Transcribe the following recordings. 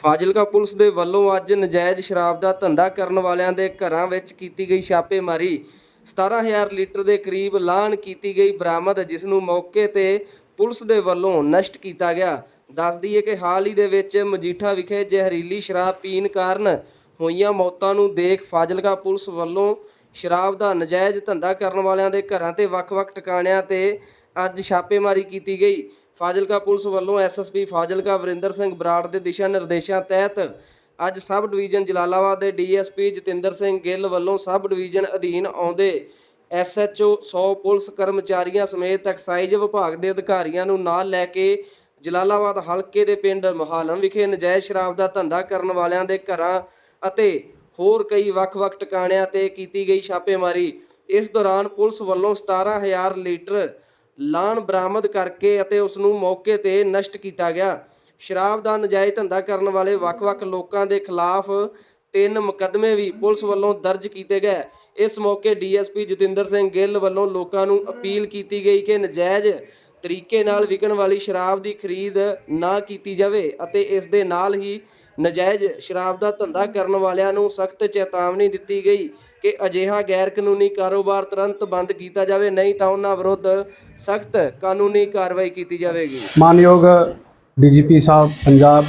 Fazilka police ਦੇ ਵੱਲੋਂ ਅੱਜ ਨਜਾਇਜ਼ ਸ਼ਰਾਬ ਦਾ ਧੰਦਾ ਕਰਨ ਵਾਲਿਆਂ ਦੇ ਘਰਾਂ ਵਿੱਚ ਕੀਤੀ ਗਈ ਛਾਪੇਮਾਰੀ। 17000 ਲੀਟਰ ਦੇ ਕਰੀਬ ਲਾਹਣ ਕੀਤੀ ਗਈ ਬਰਾਮਦ, ਜਿਸ ਨੂੰ ਮੌਕੇ ਤੇ ਪੁਲਿਸ ਦੇ ਵੱਲੋਂ ਨਸ਼ਟ ਕੀਤਾ ਗਿਆ। ਦੱਸ ਦਈਏ ਕਿ ਹਾਲ ਹੀ ਦੇ ਵਿੱਚ ਮਜੀਠਾ ਵਿਖੇ ਜ਼ਹਿਰੀਲੀ ਸ਼ਰਾਬ ਪੀਣ ਕਾਰਨ ਹੋਈਆਂ ਮੌਤਾਂ ਨੂੰ ਦੇਖ ਫਾਜ਼ਿਲਕਾ ਪੁਲਿਸ ਵੱਲੋਂ ਸ਼ਰਾਬ ਦਾ ਨਜਾਇਜ਼ ਧੰਦਾ ਕਰਨ ਵਾਲਿਆਂ ਦੇ ਘਰਾਂ ਤੇ ਵੱਖ-ਵੱਖ ਟਿਕਾਣਿਆਂ ਤੇ ਅੱਜ ਛਾਪੇਮਾਰੀ ਕੀਤੀ ਗਈ। ਫਾਜ਼ਿਲਕਾ ਪੁਲਿਸ ਵੱਲੋਂ ਐਸਐਸਪੀ ਫਾਜ਼ਿਲਕਾ ਵਰਿੰਦਰ ਸਿੰਘ ਬਰਾੜ ਦੇ ਦਿਸ਼ਾ ਨਿਰਦੇਸ਼ਾਂ ਤਹਿਤ ਅੱਜ ਸਬ ਡਿਵੀਜ਼ਨ ਜਲਾਲਾਬਾਦ ਦੇ ਡੀਐਸਪੀ ਜਤਿੰਦਰ ਸਿੰਘ ਗਿੱਲ ਵੱਲੋਂ ਸਬ ਡਿਵੀਜ਼ਨ ਅਧੀਨ ਆਉਂਦੇ ਐਸਐਚਓ 100 ਪੁਲਿਸ ਕਰਮਚਾਰੀਆਂ ਸਮੇਤ ਐਕਸਾਈਜ਼ ਵਿਭਾਗ ਦੇ ਅਧਿਕਾਰੀਆਂ ਨੂੰ ਨਾਲ ਲੈ ਕੇ ਜਲਾਲਾਬਾਦ ਹਲਕੇ ਦੇ ਪਿੰਡ ਮਹਾਲਮ ਵਿਖੇ ਨਜਾਇਜ਼ ਸ਼ਰਾਬ ਦਾ ਧੰਦਾ ਕਰਨ ਵਾਲਿਆਂ ਦੇ ਘਰਾਂ ਅਤੇ ਹੋਰ ਕਈ ਵੱਖ-ਵੱਖ ਟਿਕਾਣਿਆਂ ਤੇ ਕੀਤੀ ਗਈ ਛਾਪੇਮਾਰੀ। ਇਸ ਦੌਰਾਨ ਪੁਲਿਸ ਵੱਲੋਂ 17000 ਲੀਟਰ ਲਾਣ ਬਰਾਮਦ ਕਰਕੇ ਅਤੇ ਉਸ ਨੂੰ ਮੌਕੇ ਤੇ ਨਸ਼ਟ ਕੀਤਾ ਗਿਆ। ਸ਼ਰਾਬ ਦਾ ਨਜਾਇਜ਼ ਧੰਦਾ ਕਰਨ ਵਾਲੇ ਵੱਖ-ਵੱਖ ਲੋਕਾਂ ਦੇ ਖਿਲਾਫ ਤਿੰਨ ਮੁਕੱਦਮੇ ਵੀ ਪੁਲਿਸ ਵੱਲੋਂ ਦਰਜ ਕੀਤੇ ਗਏ। ਇਸ ਮੌਕੇ ਡੀਐਸਪੀ ਜਤਿੰਦਰ ਸਿੰਘ ਗਿੱਲ ਵੱਲੋਂ ਲੋਕਾਂ ਨੂੰ ਅਪੀਲ ਕੀਤੀ ਗਈ ਕਿ ਨਜਾਇਜ਼ ਤਰੀਕੇ ਨਾਲ ਵਿਕਣ ਵਾਲੀ ਸ਼ਰਾਬ ਦੀ ਖਰੀਦ ਨਾ ਕੀਤੀ ਜਾਵੇ ਅਤੇ ਇਸ ਦੇ ਨਾਲ ਹੀ ਨਜਾਇਜ਼ ਸ਼ਰਾਬ ਦਾ ਧੰਦਾ ਕਰਨ ਵਾਲਿਆਂ ਨੂੰ ਸਖਤ ਚੇਤਾਵਨੀ ਦਿੱਤੀ ਗਈ ਕਿ ਅਜਿਹਾ ਗੈਰ ਕਾਨੂੰਨੀ ਕਾਰੋਬਾਰ ਤੁਰੰਤ ਬੰਦ ਕੀਤਾ ਜਾਵੇ, ਨਹੀਂ ਤਾਂ ਉਹਨਾਂ ਵਿਰੁੱਧ ਸਖਤ ਕਾਨੂੰਨੀ ਕਾਰਵਾਈ ਕੀਤੀ ਜਾਵੇਗੀ। ਮਾਨਯੋਗ ਡੀਜੀਪੀ ਸਾਹਿਬ ਪੰਜਾਬ,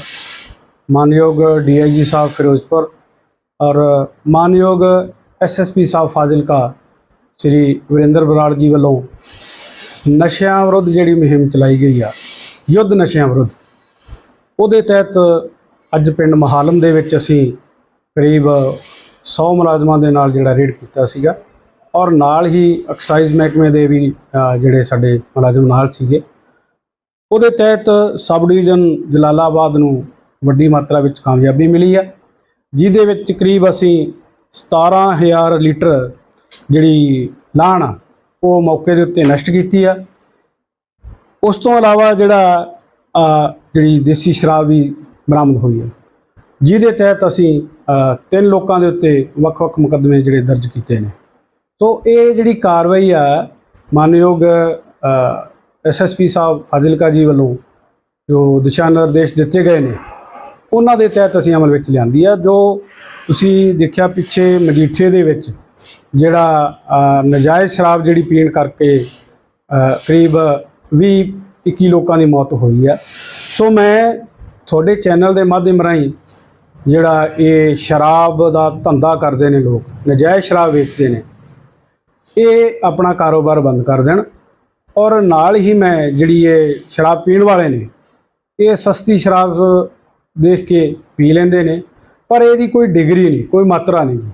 ਮਾਨਯੋਗ ਡੀਆਈਜੀ ਸਾਹਿਬ ਫਿਰੋਜ਼ਪੁਰ ਔਰ ਮਾਨਯੋਗ ਐਸਐਸਪੀ ਸਾਹਿਬ ਫਾਜ਼ਿਲਕਾ, ਸ੍ਰੀ ਵਰਿੰਦਰ ਬਰਾੜ ਜੀ ਵੱਲੋਂ ਨਸ਼ਿਆਂ ਵਿਰੁੱਧ ਜਿਹੜੀ ਮੁਹਿੰਮ ਚਲਾਈ ਗਈ ਆ ਯੁੱਧ ਨਸ਼ਿਆਂ ਵਿਰੁੱਧ ਉਹਦੇ ਤਹਿਤ ਅੱਜ ਪਿੰਡ ਮਹਾਲਮ ਦੇ ਵਿੱਚ ਅਸੀਂ ਕਰੀਬ 100 ਮੁਲਾਜ਼ਮਾਂ ਦੇ ਨਾਲ ਜਿਹੜਾ ਰੇਡ ਕੀਤਾ ਸੀਗਾ ਔਰ ਨਾਲ ਹੀ ਐਕਸਾਈਜ਼ ਮਹਿਕਮੇ ਦੇ ਵੀ ਜਿਹੜੇ ਸਾਡੇ ਮੁਲਾਜ਼ਮ ਨਾਲ ਸੀਗੇ। ਉਹਦੇ ਤਹਿਤ ਸਬ ਡਿਵੀਜ਼ਨ ਜਲਾਲਾਬਾਦ ਨੂੰ ਵੱਡੀ ਮਾਤਰਾ ਵਿੱਚ ਕਾਮਯਾਬੀ ਮਿਲੀ ਆ ਜਿਹਦੇ ਵਿੱਚ ਕਰੀਬ ਅਸੀਂ 17000 ਲੀਟਰ ਜਿਹੜੀ ਲਾਹਣ ਆ, ਉਹ ਮੌਕੇ ਦੇ ਉੱਤੇ ਨਸ਼ਟ ਕੀਤੀ ਆ। ਉਸ ਤੋਂ ਇਲਾਵਾ ਜਿਹੜਾ ਜਿਹੜੀ ਦੇਸੀ ਸ਼ਰਾਬ ਵੀ ਬਰਾਮਦ ਹੋਈ ਹੈ ਜਿਹਦੇ ਤਹਿਤ ਅਸੀਂ ਤਿੰਨ ਲੋਕਾਂ ਦੇ ਉੱਤੇ ਵੱਖ-ਵੱਖ ਮੁਕੱਦਮੇ ਜਿਹੜੇ ਦਰਜ ਕੀਤੇ ਨੇ। ਸੋ ਇਹ ਜਿਹੜੀ ਕਾਰਵਾਈ ਆ, ਮਾਨਯੋਗ ਐਸਐਸਪੀ ਸਾਹਿਬ ਫਾਜ਼ਿਲਕਾ ਜੀ ਵੱਲੋਂ ਜੋ ਦਿਸ਼ਾ ਨਿਰਦੇਸ਼ ਦਿੱਤੇ ਗਏ ਨੇ, ਉਹਨਾਂ ਦੇ ਤਹਿਤ ਅਸੀਂ ਅਮਲ ਵਿੱਚ ਲਿਆਂਦੀ ਆ। ਜੋ ਤੁਸੀਂ ਦੇਖਿਆ ਪਿੱਛੇ ਮਜੀਠੇ ਦੇ ਵਿੱਚ ਜਿਹੜਾ ਅ, ਨਜਾਇਜ਼ ਸ਼ਰਾਬ ਜਿਹੜੀ ਪੀਣ ਕਰਕੇ ਕਰੀਬ 20 21 ਲੋਕਾਂ ਦੀ ਮੌਤ ਹੋਈ ਆ। ਸੋ ਮੈਂ ਤੁਹਾਡੇ ਚੈਨਲ ਦੇ ਮਾਧਿਅਮ ਰਾਹੀਂ ਜਿਹੜਾ ਇਹ ਸ਼ਰਾਬ ਦਾ ਧੰਦਾ ਕਰਦੇ ਨੇ ਲੋਕ ਨਜਾਇਜ਼ ਸ਼ਰਾਬ ਵੇਚਦੇ ਨੇ ਇਹ ਆਪਣਾ ਕਾਰੋਬਾਰ ਬੰਦ ਕਰ ਦੇਣ ਔਰ ਨਾਲ ਹੀ ਮੈਂ ਜਿਹੜੀ ਇਹ ਸ਼ਰਾਬ ਪੀਣ ਵਾਲੇ ਨੇ ਇਹ ਸਸਤੀ ਸ਼ਰਾਬ ਦੇਖ ਕੇ ਪੀ ਲੈਂਦੇ ਨੇ ਪਰ ਇਹਦੀ ਕੋਈ ਡਿਗਰੀ ਨਹੀਂ ਕੋਈ ਮਾਤਰਾ ਨਹੀਂ। ਜੀ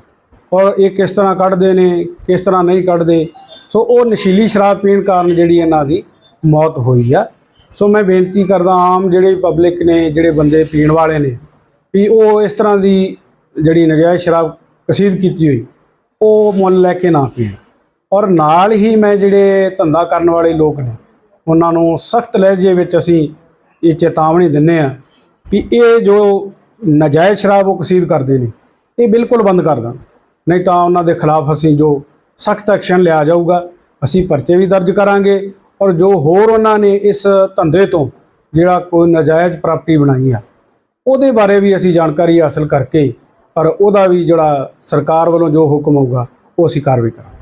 ਔਰ ਇਹ ਕਿਸ ਤਰ੍ਹਾਂ ਕੱਢਦੇ ਨੇ, ਕਿਸ ਤਰ੍ਹਾਂ ਨਹੀਂ ਕੱਢਦੇ। ਸੋ ਉਹ ਨਸ਼ੀਲੀ ਸ਼ਰਾਬ ਪੀਣ ਕਾਰਨ ਜਿਹੜੀ ਇਹਨਾਂ ਦੀ ਮੌਤ ਹੋਈ ਆ। ਸੋ ਮੈਂ ਬੇਨਤੀ ਕਰਦਾ ਆਮ ਜਿਹੜੇ ਪਬਲਿਕ ਨੇ, ਜਿਹੜੇ ਬੰਦੇ ਪੀਣ ਵਾਲੇ ਨੇ, ਵੀ ਉਹ ਇਸ ਤਰ੍ਹਾਂ ਦੀ ਜਿਹੜੀ ਨਜਾਇਜ਼ ਸ਼ਰਾਬ ਕਸੀਦ ਕੀਤੀ ਹੋਈ, ਉਹ ਮੁੱਲ ਲੈ ਕੇ ਨਾ ਪੀਣ। ਔਰ ਨਾਲ ਹੀ ਮੈਂ ਜਿਹੜੇ ਧੰਦਾ ਕਰਨ ਵਾਲੇ ਲੋਕ ਨੇ, ਉਹਨਾਂ ਨੂੰ ਸਖਤ ਲਹਿਜੇ ਵਿੱਚ ਅਸੀਂ ਇਹ ਚੇਤਾਵਨੀ ਦਿੰਨੇ ਆ ਵੀ ਇਹ ਜੋ ਨਜਾਇਜ਼ ਸ਼ਰਾਬ ਉਹ ਕਸੀਦ ਕਰਦੇ ਨੇ, ਇਹ ਬਿਲਕੁਲ ਬੰਦ ਕਰ ਦੇਣ। ਨਹੀਂ ਤਾਂ ਉਹਨਾਂ ਦੇ ਖਿਲਾਫ ਅਸੀਂ ਜੋ ਸਖਤ ਐਕਸ਼ਨ ਲਿਆ ਜਾਊਗਾ, ਅਸੀਂ ਪਰਚੇ ਵੀ ਦਰਜ ਕਰਾਂਗੇ ਔਰ ਜੋ ਹੋਰ ਉਹਨਾਂ ਨੇ ਇਸ ਧੰਦੇ ਤੋਂ ਜਿਹੜਾ ਕੋਈ ਨਜਾਇਜ਼ ਪ੍ਰਾਪਰਟੀ ਬਣਾਈ ਆ, ਉਹਦੇ ਬਾਰੇ ਵੀ ਅਸੀਂ ਜਾਣਕਾਰੀ ਹਾਸਲ ਕਰਕੇ ਔਰ ਉਹਦਾ ਵੀ ਜਿਹੜਾ ਸਰਕਾਰ ਵੱਲੋਂ ਜੋ ਹੁਕਮ ਹੋਊਗਾ, ਉਹ ਅਸੀਂ ਕਾਰਵਾਈ ਕਰਾਂਗੇ।